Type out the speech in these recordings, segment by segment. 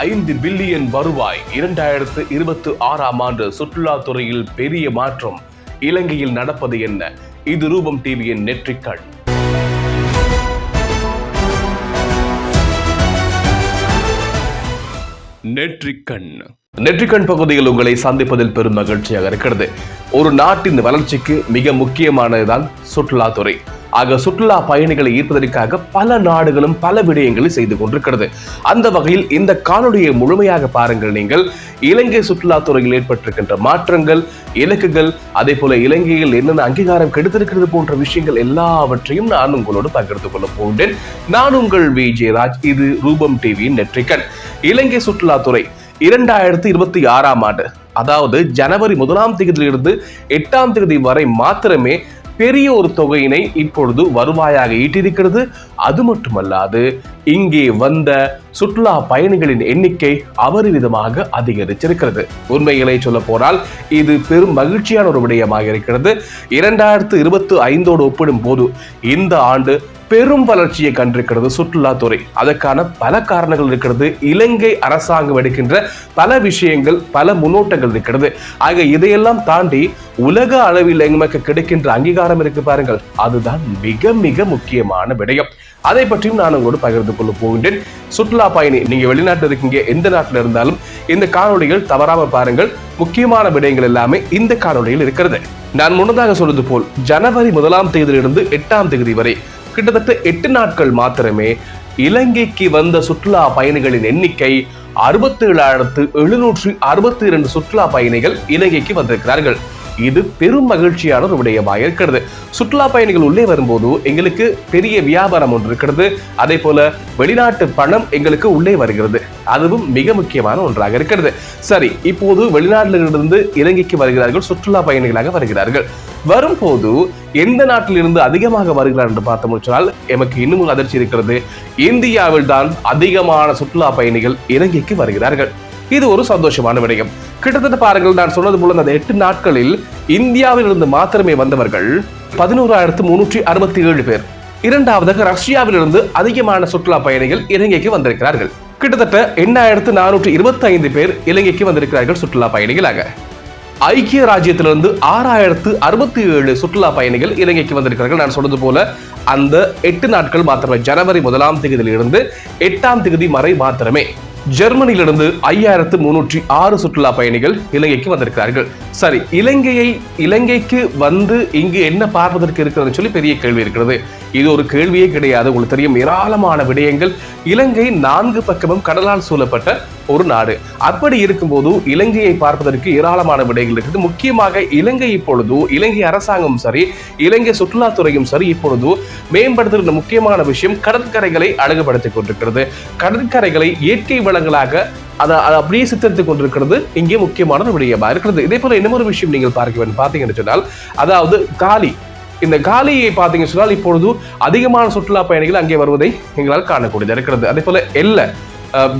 ஐந்து பில்லியன் வருவாய் இரண்டாயிரத்து இருபத்தி ஆறாம் ஆண்டு சுற்றுலாத்துறையில் பெரிய மாற்றம் இலங்கையில் நடப்பது என்ன? இது ரூபம் டிவியின் நெற்றிக்கண் நெற்றிக்கண். நெற்றிக்கண் பகுதியில் உங்களை சந்திப்பதில் பெரும் மகிழ்ச்சியாக இருக்கிறது. ஒரு நாட்டின் வளர்ச்சிக்கு மிக முக்கியமானதுதான் சுற்றுலாத்துறை. ஆக சுற்றுலா பயணிகளை ஈர்ப்பதற்காக பல நாடுகளும் பல விடயங்களை செய்து கொண்டிருக்கிறது. அந்த வகையில் இந்த காணொலியை முழுமையாக பாருங்கள் நீங்கள். இலங்கை சுற்றுலாத்துறையில் ஏற்பட்டிருக்கின்ற மாற்றங்கள் இலக்குகள் அதே போல இலங்கையில் என்னென்ன அங்கீகாரம் கெடுத்திருக்கிறது போன்ற விஷயங்கள் எல்லாவற்றையும் நான் உங்களோடு பகிர்ந்து கொள்ள போகின்றேன் நான் உங்கள் விஜயராஜ் இது ரூபம் டிவியின் நெற்றிக்கண். இலங்கை சுற்றுலாத்துறை இரண்டாயிரத்தி இருபத்தி ஆறாம் ஆண்டு. அதாவது ஜனவரி முதலாம் தேதியிலிருந்து எட்டாம் தேதி வரை மாத்திரமே பெரிய ஒரு தொகையினை இப்பொழுது வருவாயாக ஈட்டிருக்கிறது அது மட்டுமல்லாது இங்கே வந்த சுற்றுலா பயணிகளின் எண்ணிக்கை அபரிவிதமாக அதிகரிச்சிருக்கிறது உண்மைகளை சொல்ல போனால் இது பெரும் மகிழ்ச்சியான ஒரு விடயமாக இருக்கிறது. இரண்டாயிரத்து இருபத்தி ஐந்தோடு ஒப்பிடும் போது இந்த ஆண்டு பெரும் வளர்ச்சியை கண்டிருக்கிறது சுற்றுலாத்துறை. அதற்கான பல காரணங்கள் இருக்கிறது. இலங்கை அரசாங்கம் எடுக்கின்ற பல விஷயங்கள் பல முன்னோட்டங்கள் இருக்கிறது. ஆக இதையெல்லாம் தாண்டி உலக அளவில் எங்களுக்கு கிடைக்கின்ற அங்கீகாரம் இருக்கு பாருங்கள். அதுதான் மிக மிக முக்கியமான விடயம். அதை பற்றியும் நான் உங்களோடு பகிர்ந்து கொள்ள போகின்றேன். சுற்றுலா பயணி நீங்க வெளிநாட்டில் இருக்கீங்க எந்த நாட்டில் இருந்தாலும் இந்த காணொளிகள் தவறாம பாருங்கள். முக்கியமான விடயங்கள் எல்லாமே இந்த காணொலியில் இருக்கிறது. நான் முன்னதாக சொன்னது போல் ஜனவரி முதலாம் தேதியிலிருந்து எட்டாம் தேதி வரை கிட்டத்தட்ட எட்டு நாட்கள் மாத்திரமே இலங்கைக்கு வந்த சுற்றுலா பயணிகளின் எண்ணிக்கை அறுபத்தி ஏழாயிரத்து எழுநூற்று அறுபத்தி இரண்டு சுற்றுலா பயணிகள் இலங்கைக்கு வந்திருக்கிறார்கள். இது பெரும் மகிழ்ச்சியான ஒரு விடயமாக இருக்கிறது. சுற்றுலா பயணிகள் உள்ளே வரும்போது எங்களுக்கு பெரிய வியாபாரம் ஒன்று இருக்கிறது. அதே போல வெளிநாட்டு பணம் எங்களுக்கு உள்ளே வருகிறது. அதுவும் மிக முக்கியமான ஒன்றாக இருக்கிறது. சரி இப்போது வெளிநாட்டிலிருந்து இலங்கைக்கு வருகிறார்கள் சுற்றுலா பயணிகளாக வருகிறார்கள். வரும்போது எந்த நாட்டிலிருந்து அதிகமாக வருகிறார் என்று பார்த்தோம் சொன்னால் எமக்கு இன்னும் அதிர்ச்சி இருக்கிறது. இந்தியாவில் தான் அதிகமான சுற்றுலா பயணிகள் இலங்கைக்கு வருகிறார்கள். இது ஒரு சந்தோஷமான விடயம். கிட்டத்தட்ட பாருங்கள் நான் சொன்னது போல அந்த எட்டு நாட்களில் இந்தியாவில் இருந்து மாத்திரமே வந்தவர்கள் பதினோராயிரத்து முன்னூற்றி அறுபத்தி ஏழு பேர். இரண்டாவதாக ரஷ்யாவிலிருந்து அதிகமான சுற்றுலா பயணிகள் இலங்கைக்கு வந்திருக்கிறார்கள். கிட்டத்தட்ட எண்ணாயிரத்து நானூற்றி இருபத்தி ஐந்து பேர் இலங்கைக்கு வந்திருக்கிறார்கள் சுற்றுலா பயணிகளாக. ஐக்கிய ராஜ்யத்திலிருந்து ஆறாயிரத்து அறுபத்தி ஏழு சுற்றுலா பயணிகள் இலங்கைக்கு வந்திருக்கிறார்கள். நான் சொன்னது போல அந்த எட்டு நாட்கள் மாத்திரமே. ஜனவரி முதலாம் தேதியிலிருந்து எட்டாம் தேதி வரை மாத்திரமே. ஜெர்மனியிலிருந்து ஐயாயிரத்து முன்னூற்றி ஆறு சுற்றுலா பயணிகள் இலங்கைக்கு வந்திருக்கிறார்கள். சரி இலங்கையை இலங்கைக்கு வந்து இங்கு என்ன பார்ப்பதற்கு இருக்கிறதுன்னு சொல்லி பெரிய கேள்வி இருக்கிறது. இது ஒரு கேள்வியே கிடையாது. உங்களுக்கு தெரியும் ஏராளமான விடயங்கள். இலங்கை நான்கு பக்கமும் கடலால் சூழப்பட்ட ஒரு நாடு. அப்படி இருக்கும்போது இலங்கையை பார்ப்பதற்கு ஏராளமான விடயங்கள் இருக்குது. முக்கியமாக இலங்கை இப்பொழுது இலங்கை அரசாங்கமும் சரி இலங்கை சுற்றுலாத்துறையும் சரி இப்பொழுது மேம்படுத்துகிற முக்கியமான விஷயம் கடற்கரைகளை அழகுபடுத்திக் கொண்டிருக்கிறது. கடற்கரைகளை இயற்கை வள வளங்களாக அதை அதை அப்படியே சித்தரித்துக் கொண்டிருக்கிறது இங்கே முக்கியமான ஒரு விடயமா இருக்கிறது. இதே போல இன்னொரு விஷயம் நீங்கள் பார்க்க வேண்டும் பார்த்தீங்கன்னு சொன்னால் அதாவது காலி இந்த காலியை பார்த்தீங்கன்னு சொன்னால் இப்பொழுது அதிகமான சுற்றுலா பயணிகள் அங்கே வருவதை எங்களால் காணக்கூடியது இருக்கிறது. அதே போல எல்லை.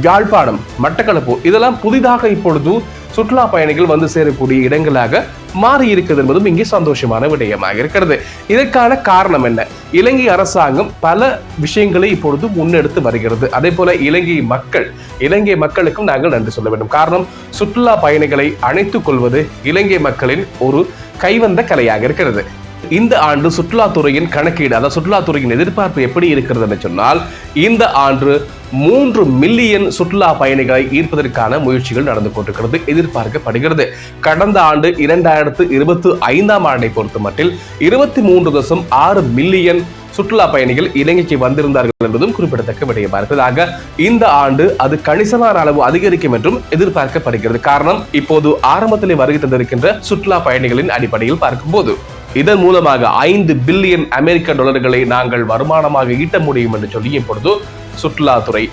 யாழ்ப்பாணம் மட்டக்களப்பு இதெல்லாம் புதிதாக இப்பொழுது சுற்றுலா பயணிகள் வந்து சேரக்கூடிய இடங்களாக மாறி இருக்கிறது என்பதும் இங்கே சந்தோஷமான விடயமாக இருக்கிறது. இதற்கான காரணம் என்ன? இலங்கை அரசாங்கம் பல விஷயங்களை இப்பொழுது முன்னெடுத்து வருகிறது. அதே போல இலங்கை மக்கள் இலங்கை மக்களுக்கும் நாங்கள் நன்றி சொல்ல வேண்டும். காரணம் சுற்றுலா பயணிகளை அணைத்துக் கொள்வது இலங்கை மக்களின் ஒரு கைவந்த கலையாக இருக்கிறது. இந்த ஆண்டு சுற்றுலாத்துறையின் கணக்கீடு அதாவது சுற்றுலாத்துறையின் எதிர்பார்ப்பு எப்படி இருக்கிறது என்று சொன்னால் இந்த ஆண்டு மூன்று மில்லியன் சுற்றுலா பயணிகளை ஈர்ப்பதற்கான முயற்சிகள் நடந்து கொண்டிருக்கிறது எதிர்பார்க்கப்படுகிறது. கடந்த ஆண்டு இரண்டாயிரத்து இருபத்தி ஐந்தாம் ஆண்டை பொறுத்த மட்டில் இருபத்தி மூன்று தசம் ஆறு மில்லியன் சுற்றுலா பயணிகள் இலங்கைக்கு வந்திருந்தார்கள் என்பதும் குறிப்பிடத்தக்க விடயமா. இருப்பதாக இந்த ஆண்டு அது கணிசமான அளவு அதிகரிக்கும் என்றும் எதிர்பார்க்கப்படுகிறது. காரணம் இப்போது ஆரம்பத்திலே வருகை தந்திருக்கின்ற சுற்றுலா பயணிகளின் அடிப்படையில் பார்க்கும்போது. இதன் மூலமாக ஐந்து பில்லியன் அமெரிக்க டாலர்களை நாங்கள் வருமானமாக ஈட்ட முடியும் என்று சொல்லி இப்பொழுது சுற்றுலாத்துறை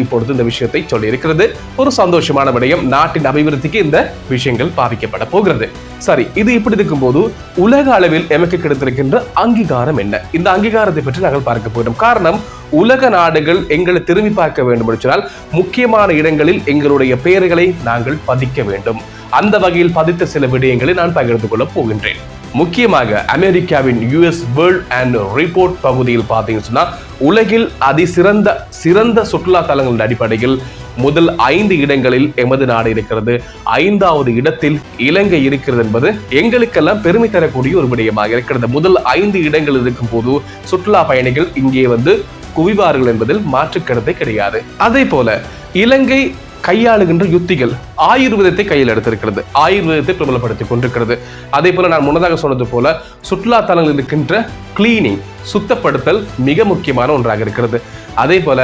இப்பொழுது இந்த விஷயத்தை சொல்லி இருக்கிறது ஒரு சந்தோஷமான விடயம் நாட்டின் அபிவிருத்திக்கு இந்த விஷயங்கள் பாதிக்கப்பட போகிறது. சரி இது இப்படி இருக்கும்போது உலக அளவில் எமக்கு கிடைத்திருக்கின்ற அங்கீகாரம் என்ன? இந்த அங்கீகாரத்தை பற்றி நாங்கள் பார்க்க போகிறோம். காரணம் உலக நாடுகள் எங்களை திரும்பி பார்க்க வேண்டும் என்று சொன்னால் முக்கியமான இடங்களில் எங்களுடைய பெயர்களை நாங்கள் பதிக்க வேண்டும். அந்த வகையில் பதித்த சில விடயங்களை நான் பகிர்ந்து கொள்ள போகின்றேன். முக்கியமாக அமெரிக்காவின் யூஎஸ் வேர்ல்ட் அண்ட் ரிப்போர்ட் பகுதியில் பார்த்தீங்கன்னு சொன்னால் உலகில் அதிசிறந்த சிறந்த சுற்றுலா தலங்களின் அடிப்படையில் முதல் ஐந்து இடங்களில் எமது நாடு இருக்கிறது. ஐந்தாவது இடத்தில் இலங்கை இருக்கிறது என்பது எங்களுக்கெல்லாம் பெருமை தரக்கூடிய ஒரு விடயமாக இருக்கிறது. முதல் ஐந்து இடங்கள் இருக்கும் போது சுற்றுலா பயணிகள் இங்கே வந்து குவிவார்கள் என்பதில் மாற்றுக்கருத்தை கிடையாது. அதே போல இலங்கை கையாளுகின்ற யுத்திகள் ஆயுர்வேதத்தை கையில் எடுத்திருக்கிறது. ஆயுர்வேதத்தை பிரபலப்படுத்திக் கொண்டிருக்கிறது. அதே போல நான் முன்னதாக சொன்னது போல சுற்றுலா தலங்களில் இருக்கின்ற கிளீனிங் சுத்தப்படுத்தல் மிக முக்கியமான ஒன்றாக இருக்கிறது. அதே போல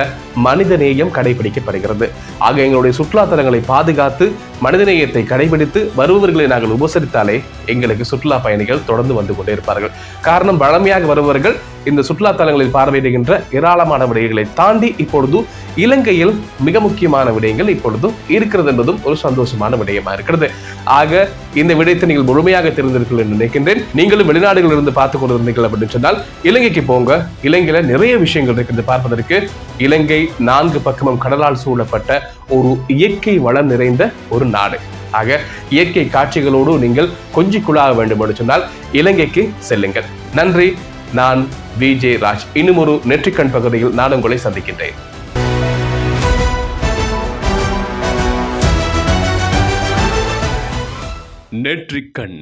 மனிதநேயம் கடைபிடிக்கப்படுகிறது. ஆக எங்களுடைய சுற்றுலா தலங்களை பாதுகாத்து மனிதநேயத்தை கடைபிடித்து வருபவர்களை நாங்கள் உபசரித்தாலே எங்களுக்கு சுற்றுலா பயணிகள் தொடர்ந்து வந்து கொண்டே இருப்பார்கள். காரணம் வழமையாக வருபவர்கள் இந்த சுற்றுலா தலங்களில் பார்வையிடுகின்ற ஏராளமான விடயங்களை தாண்டி இப்பொழுது இலங்கையில் மிக முக்கியமான விடயங்கள் இப்பொழுதும் இருக்கிறது என்பதும் ஒரு சந்தோஷமான விடயமா இருக்கிறது. ஆக இந்த விடயத்தை நீங்கள் முழுமையாக தெரிந்திருக்கீர்கள் என்று நினைக்கின்றேன். நீங்களும் வெளிநாடுகளில் இருந்து பார்த்து கொண்டிருந்தீர்கள் அப்படின்னு சொன்னால் இலங்கைக்கு போங்க. இலங்கையில நிறைய விஷயங்கள் இருக்கிறது பார்ப்பதற்கு. இலங்கை நான்கு பக்கமும் கடலால் சூழப்பட்ட ஒரு இயற்கை வளம் நிறைந்த ஒரு நாடு. ஆக இயற்கை காட்சிகளோடு நீங்கள் கொஞ்சி குழாக வேண்டும் என்று சொன்னால் இலங்கைக்கு செல்லுங்கள். நன்றி. நான் விஜே ராஜ். இன்னும் ஒரு நெற்றிக்கண் பகுதியில் நான் உங்களை சந்திக்கின்றேன். நெற்றிக்கண்